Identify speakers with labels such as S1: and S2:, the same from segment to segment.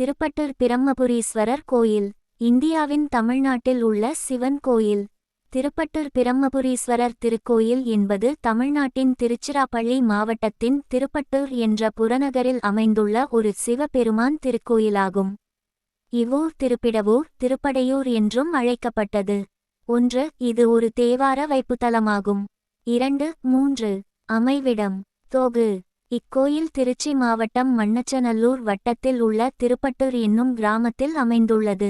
S1: திருப்பட்டூர் பிரம்மபுரீஸ்வரர் கோயில் இந்தியாவின் தமிழ்நாட்டில் உள்ள சிவன் கோயில். திருப்பட்டூர் பிரம்மபுரீஸ்வரர் திருக்கோயில் என்பது தமிழ்நாட்டின் திருச்சிராப்பள்ளி மாவட்டத்தின் திருப்பட்டூர் என்ற புறநகரில் அமைந்துள்ள ஒரு சிவபெருமான் திருக்கோயிலாகும். இவ்வூர் திருப்பிடவூர் திருப்படையூர் என்றும் அழைக்கப்பட்டது. ஒன்று இது ஒரு தேவார வைப்புத்தலமாகும். இரண்டு மூன்று அமைவிடம். தொகு இக்கோயில் திருச்சி மாவட்டம் மண்ணச்சநல்லூர் வட்டத்தில் உள்ள திருப்பட்டூர் என்னும் கிராமத்தில் அமைந்துள்ளது.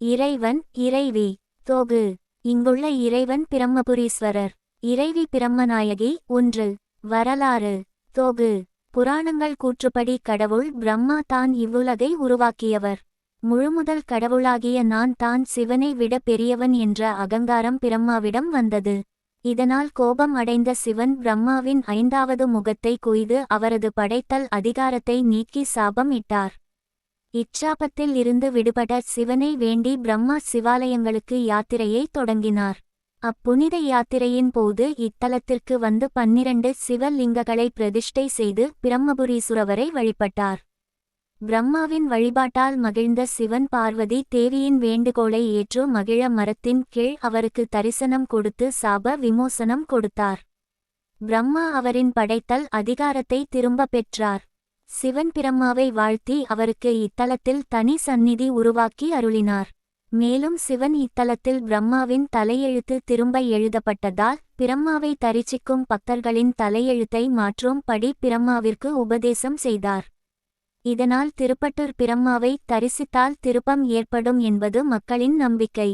S1: இறைவன் இறைவி. தோகு. இங்குள்ள இறைவன் பிரம்மபுரீஸ்வரர். இறைவி பிரம்மநாயகி ஒன்று. வரலாறு. தோகு. புராணங்கள் கூற்றுப்படி கடவுள் பிரம்மா தான் இவ்வுலகை உருவாக்கியவர். முழுமுதல் கடவுளாகிய நான் தான் சிவனை விட பெரியவன் என்ற அகங்காரம் பிரம்மாவிடம் வந்தது. இதனால் கோபம் அடைந்த சிவன் பிரம்மாவின் ஐந்தாவது முகத்தை குய்து அவரது படைத்தல் அதிகாரத்தை நீக்கி சாபம் இட்டார். இச்சாபத்தில் இருந்து விடுபட சிவனை வேண்டி பிரம்மா சிவாலயங்களுக்கு யாத்திரையை தொடங்கினார். அப்புனித யாத்திரையின் போது இத்தலத்திற்கு வந்து பன்னிரண்டு சிவலிங்கங்களை பிரதிஷ்டை செய்து பிரம்மபுரீசுரவரை வழிபட்டார். பிரம்மாவின் வழிபாட்டால் மகிழ்ந்த சிவன் பார்வதி தேவியின் வேண்டுகோளை ஏற்று மகிழ மரத்தின் கீழ் அவருக்கு தரிசனம் கொடுத்து சாப விமோசனம் கொடுத்தார். பிரம்மா அவரின் படைத்தல் அதிகாரத்தை திரும்பப் பெற்றார். சிவன் பிரம்மாவை வாழ்த்தி அவருக்கு இத்தலத்தில் தனி சந்நிதி உருவாக்கி அருளினார். மேலும் சிவன் இத்தலத்தில் பிரம்மாவின் தலையெழுத்து திரும்ப எழுதப்பட்டதால் பிரம்மாவை தரிசிக்கும் பக்தர்களின் தலையெழுத்தை மாற்றும் படி பிரம்மாவிற்கு உபதேசம் செய்தார். இதனால் திருப்பட்டூர் பிரம்மாவை தரிசித்தால் திருப்பம் ஏற்படும் என்பது மக்களின் நம்பிக்கை.